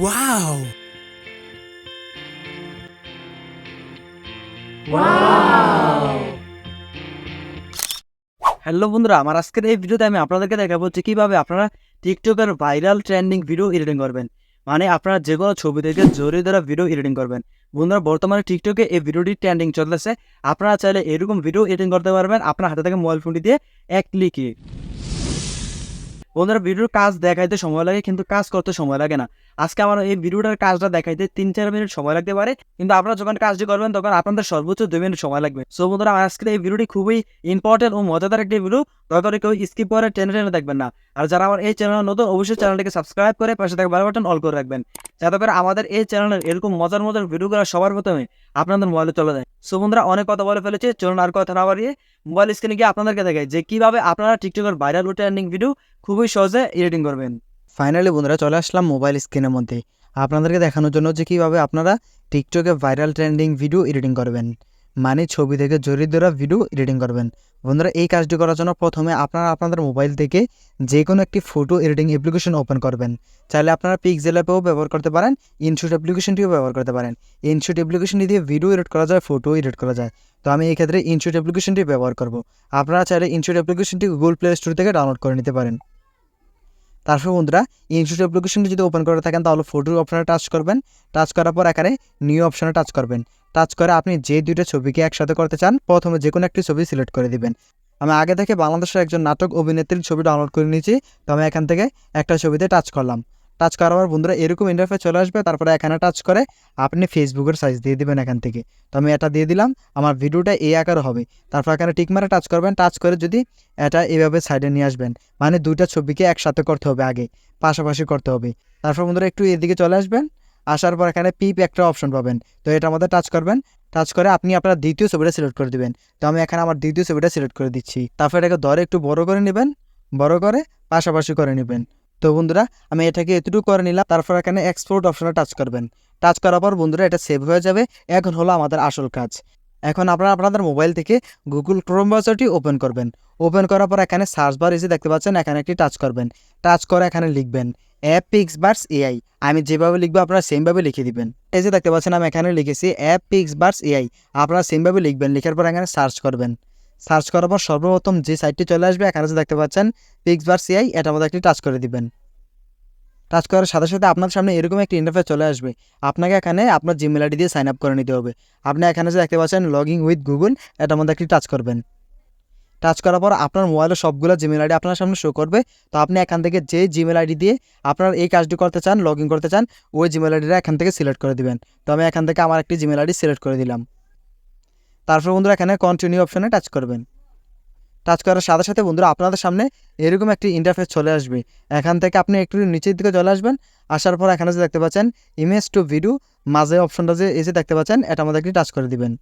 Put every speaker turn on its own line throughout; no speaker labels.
Wow hello বন্ধুরা। আমার আজকের এই ভিডিওতে আমি আপনাদেরকে দেখাবো যে কীভাবে আপনারা টিকটকের ভাইরাল ট্রেন্ডিং ভিডিও এডিটিং করবেন। মানে আপনারা যে কোনো ছবি থেকে জড়িয়ে দ্বারা ভিডিও এডিটিং করবেন। বন্ধুরা, বর্তমানে টিকটকে এই ভিডিওটি ট্রেন্ডিং চলতেছে। আপনারা চাইলে এরকম ভিডিও এডিটিং করতে পারবেন। আপনার হাতে থেকে মোবাইল ফোনটি দিয়ে এক ক্লিকে বন্ধুরা, ভিডিওর কাজ দেখাইতে সময় লাগে, কিন্তু কাজ করতে সময় লাগে না। আজকে আমার এই ভিডিওটার কাজটা দেখাইতে তিন চার মিনিট সময় লাগতে পারে, কিন্তু আপনারা যখন কাজটি করবেন, তখন আপনাদের সর্বোচ্চ দুই মিনিট সময় লাগবে। সো বন্ধুরা আজকের এই ভিডিওটি খুবই ইম্পর্টেন্ট ও মজাদার একটি ভিডিও দয়া করে কেউ স্কিপ করে টেনে টেনে দেখবেন না। আর যারা আমার এই চ্যানেল নতুন, অবশ্যই চ্যানেলটিকে সাবস্ক্রাইব করে পাশে থাকা বেল বাটন অল করে রাখবেন, যাতে করে আমাদের এই চ্যানেলের এরকম মজার মজার ভিডিওগুলো সবার প্রথমে আপনাদের মোবাইলে চলে যায়। সো বন্ধুরা, অনেক কথা বলে ফেলেছে, চলুন আর কথা না বাড়িয়ে মোবাইল স্ক্রিনে গিয়ে আপনাদেরকে দেখায় যে কীভাবে আপনারা টিকটকের ভাইরাল ও ট্রেন্ডিং ভিডিও খুবই সহজে এডিটিং করবেন। ফাইনালি বন্ধুরা, চলে আসলাম মোবাইল স্ক্রিনের মধ্যে। আপনাদেরকে দেখানোর জন্য যে কীভাবে আপনারা টিকটকে ভাইরাল ট্রেন্ডিং ভিডিও এডিটিং করবেন। মানে ছবি থেকে জড়িয়ে ধরা ভিডিও এডিটিং করবেন। বন্ধুরা, এই কাজটি করার জন্য প্রথমে আপনারা আপনাদের মোবাইল থেকে যে কোনো একটি ফটো এডিটিং অ্যাপ্লিকেশন ওপেন করবেন। চাইলে আপনারা পিক্সেল অ্যাপেও ব্যবহার করতে পারেন ইনশুট অ্যাপ্লিকেশনটিও ব্যবহার করতে পারেন। ইনশুট অ্যাপ্লিকেশনটি দিয়ে ভিডিও এডিট করা যায় ফটো এডিট করা যায়। তো আমি এই ক্ষেত্রে ইনশুট অ্যাপ্লিকেশনটি ব্যবহার করব। আপনারা চাইলে ইনশুট অ্যাপ্লিকেশনটি গুগল প্লে স্টোর থেকে ডাউনলোড করে নিতে পারেন। তারপর বন্ধুরা ইনস্টিটিউট অ্যাপ্লিকেশনটি যদি ওপেন করে থাকেন, তাহলে ফটো অপশানে টাচ করবেন। টাচ করার পর এখানে নিউ অপশানে টাচ করবেন। টাচ করে আপনি যে দুইটা ছবিকে একসাথে করতে চান, প্রথমে যে কোনো একটি ছবি সিলেক্ট করে দিবেন। আমি আগে থেকে বাংলাদেশের একজন নাটক অভিনেত্রীর ছবি ডাউনলোড করে নিয়েছি, তো আমি এখান থেকে একটা ছবিতে টাচ করলাম। টাচ করার পর বন্ধুরা এরকম ইন্টারফেস চলে আসবে, তারপরে এখানে টাচ করে আপনি ফেসবুকের সাইজ দিয়ে দিবেন এখান থেকে। তো আমি এটা দিয়ে দিলাম, আমার ভিডিওটা এই আকার হবে। তারপর এখানে টিক মারে টাচ করবেন টাচ করে যদি এটা এভাবে সাইডে নিয়ে আসবেন মানে দুইটা ছবিকে একসাথে করতে হবে আগে, পাশাপাশি করতে হবে। তারপর বন্ধুরা একটু এদিকে চলে আসবেন, আসার পর এখানে পিপ একটা অপশন পাবেন। তো এটার মধ্যে টাচ করবেন টাচ করে আপনি আপনার দ্বিতীয় ছবিটা সিলেক্ট করে দিবেন। তো আমি এখানে আমার দ্বিতীয় ছবিটা সিলেক্ট করে দিচ্ছি। তারপর এটাকে ধরে একটু বড় করে নেবেন, বড় করে পাশাপাশি করে নেবেন। তো বন্ধুরা, আমি এটাকে এতটুকু করে নিলাম, তারপর এখানে এক্সপোর্ট অপশনে টাচ করবেন। টাচ করার পর বন্ধুরা, এটা সেভ হয়ে যাবে। এখন হলো আমাদের আসল কাজ। এখন আপনারা আপনাদের মোবাইল থেকে গুগল ক্রোম ব্রাউজারটি ওপেন করবেন। ওপেন করার পর এখানে সার্চ বার এসে দেখতে পাচ্ছেন, এখানে একটি টাচ করবেন। টাচ করে এখানে লিখবেন অ্যাপ পিক্স বার্স এআই আমি যেভাবে লিখব, আপনারা সেমভাবে লিখে দিবেন। এই যে দেখতে পাচ্ছেন, আমি এখানে লিখেছি অ্যাপ পিক্স বার্স এআই আপনারা সেমভাবে লিখবেন, লিখার পর এখানে সার্চ করবেন। সার্চ করার পর সর্বপ্রথম যে সাইটটি চলে আসবে, এখানে যে দেখতে পাচ্ছেন পিক্স বার্স এআই এটার মধ্যে একটি টাচ করে দিবেন। টাচ করার সাথে সাথে আপনার সামনে এরকম একটি ইন্টারফেস চলে আসবে। আপনাকে এখানে আপনার জিমেল আইডি দিয়ে সাইন আপ করে নিতে হবে। আপনি এখানে যে দেখতে পাচ্ছেন লগিং উইথ গুগল এটার মধ্যে একটি টাচ করবেন। টাচ করার পর আপনার মোবাইলে সবগুলো জিমেল আইডি আপনার সামনে শো করবে। তো আপনি এখান থেকে যে জিমেল আইডি দিয়ে আপনার এই কাজটি করতে চান লগ করতে চান, ওই জিমেল আইডিটা এখান থেকে সিলেক্ট করে দিবেন। তো আমি এখান থেকে আমার একটি জিমেল আইডি সিলেক্ট করে দিলাম। তারপর বন্ধুরা এখানে কন্টিনিউ অপশনে টাচ করবেন। টাচ করার সাথে সাথে বন্ধুরা আপনাদের সামনে এরকম একটি ইন্টারফেস চলে আসবে। এখান থেকে আপনি একটু নিচের দিকে চলে আসবেন, আসার পর এখানে যে দেখতে পাচ্ছেন ইমেজ টু ভিডিও মাঝে অপশনটা যে এসে দেখতে পাচ্ছেন এটার মধ্যে একটি টাচ করে দিবেন।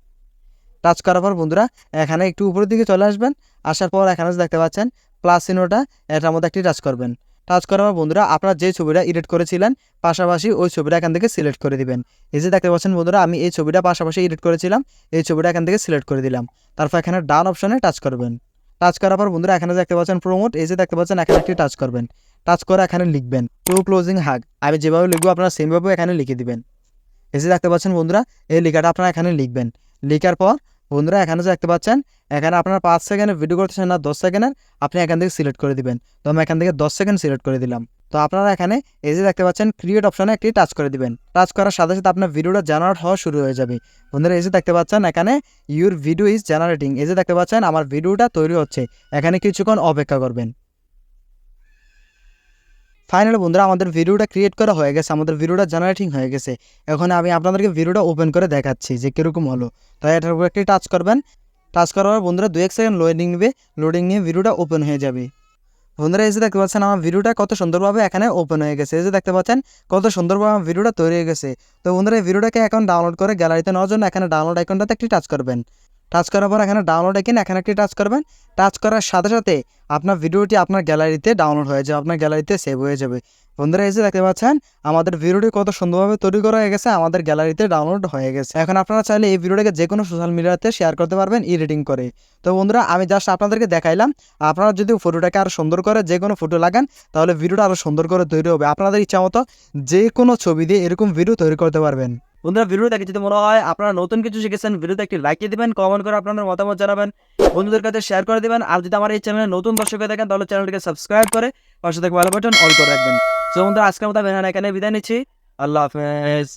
টাচ করার পর বন্ধুরা এখানে একটু উপরের দিকে চলে আসবেন, আসার পর এখানে যে দেখতে পাচ্ছেন প্লাস চিহ্নটা এটার মধ্যে একটি টাচ করবেন। টাচ করার পর বন্ধুরা, আপনারা যে ছবিটা এডিট করেছিলেন, পাশাপাশি ওই ছবিটা এখান থেকে সিলেক্ট করে দিবেন। এই যে দেখতে পাচ্ছেন বন্ধুরা, আমি এই ছবিটা পাশাপাশি এডিট করেছিলাম, এই ছবিটা এখান থেকে সিলেক্ট করে দিলাম। তারপর এখানে ডান অপশনে টাচ করবেন। টাচ করার পর বন্ধুরা, এখানে দেখতে পাচ্ছেন প্রোমোট এই যে দেখতে পাচ্ছেন এখানে একটি টাচ করবেন। টাচ করে এখানে লিখবেন টু ক্লোজিং হাগ আমি যেভাবে লিখব, আপনারা সেমভাবে এখানে লিখে দিবেন। যে দেখতে পাচ্ছেন বন্ধুরা, এই লেখাটা আপনারা এখানে লিখবেন। লেখার পর বন্ধুরা, এখানে দেখতে পাচ্ছেন, এখানে আপনার পাঁচ সেকেন্ডের ভিডিও করতেছেন না, দশ সেকেন্ডের, আপনি এখান থেকে সিলেক্ট করে দিবেন। তো আমি এখান থেকে দশ সেকেন্ড সিলেক্ট করে দিলাম। তো আপনারা এখানে এই যে দেখতে পাচ্ছেন ক্রিয়েট অপশানে একটি টাচ করে দিবেন। টাচ করার সাথে সাথে আপনার ভিডিওটা জেনারেট হওয়া শুরু হয়ে যাবে। বন্ধুরা, এই যে দেখতে পাচ্ছেন, এখানে ইউর ভিডিও ইজ জেনারেটিং এই যে দেখতে পাচ্ছেন, আমার ভিডিওটা তৈরি হচ্ছে। এখানে কিছুক্ষণ অপেক্ষা করবেন। ফাইনালি বন্ধুরা, আমাদের ভিডিওটা ক্রিয়েট করা হয়ে গেছে, আমাদের ভিডিওটা জেনারেটিং হয়ে গেছে। এখন আমি আপনাদেরকে ভিডিওটা ওপেন করে দেখাচ্ছি যে কীরকম হলো। তাই এটার উপর একটি টাচ করবেন। টাচ করার পর বন্ধুরা দু এক সেকেন্ড লোডিং নেবে। লোডিং নিয়ে ভিডিওটা ওপেন হয়ে যাবে। বন্ধুরা, এই যে দেখতে পাচ্ছেন, আমার ভিডিওটা কত সুন্দরভাবে এখানে ওপেন হয়ে গেছে। এই যে দেখতে পাচ্ছেন, কত সুন্দরভাবে আমার ভিডিওটা তৈরি হয়ে গেছে। তো বন্ধুরা, এই ভিডিওটাকে এখন ডাউনলোড করে গ্যালারিতে নেওয়ার জন্য এখানে ডাউনলোড আইকনটাতে একটি টাচ করবেন। টাচ করার পর এখানে ডাউনলোড এখানে এখানে একটি টাচ করবেন। টাচ করার সাথে সাথে আপনার ভিডিওটি আপনার গ্যালারিতে ডাউনলোড হয়ে যাবে, আপনার গ্যালারিতে সেভ হয়ে যাবে। বন্ধুরা যে দেখতে পাচ্ছেন, আমাদের ভিডিওটি কত সুন্দরভাবে তৈরি করা হয়ে গেছে, আমাদের গ্যালারিতে ডাউনলোড হয়ে গেছে। এখন আপনারা চাইলে এই ভিডিওটাকে যে কোনো সোশ্যাল মিডিয়াতে শেয়ার করতে পারবেন এডিটিং করে। তো বন্ধুরা, আমি জাস্ট আপনাদেরকে দেখাইলাম, আপনারা যদি ফটোটাকে আরও সুন্দর করে যে কোনো ফটো লাগান, তাহলে ভিডিওটা আরও সুন্দর করে তৈরি হবে। আপনাদের ইচ্ছা মতো যে কোনো ছবি দিয়ে এরকম ভিডিও তৈরি করতে পারবেন। বন্ধুরা ভিডিও দেখে যদি মনে হয় আপনারা নতুন কিছু শিখেছেন ভিডিওতে একটি লাইক দিয়ে দিবেন কমেন্ট করে আপনাদের মতামত জানাবেন, বন্ধুদের কাছে শেয়ার করে দেবেন। আর যদি আমার এই চ্যানেলে নতুন দর্শক হয়ে থাকেন, তাহলে চ্যানেলটিকে সাবস্ক্রাইব করে পাশে থেকে ভালো বাটন অল করে রাখবেন। তো বন্ধুরা, আজকের মতো এখানে বিদায় নিচ্ছি। আল্লাহ হাফেজ।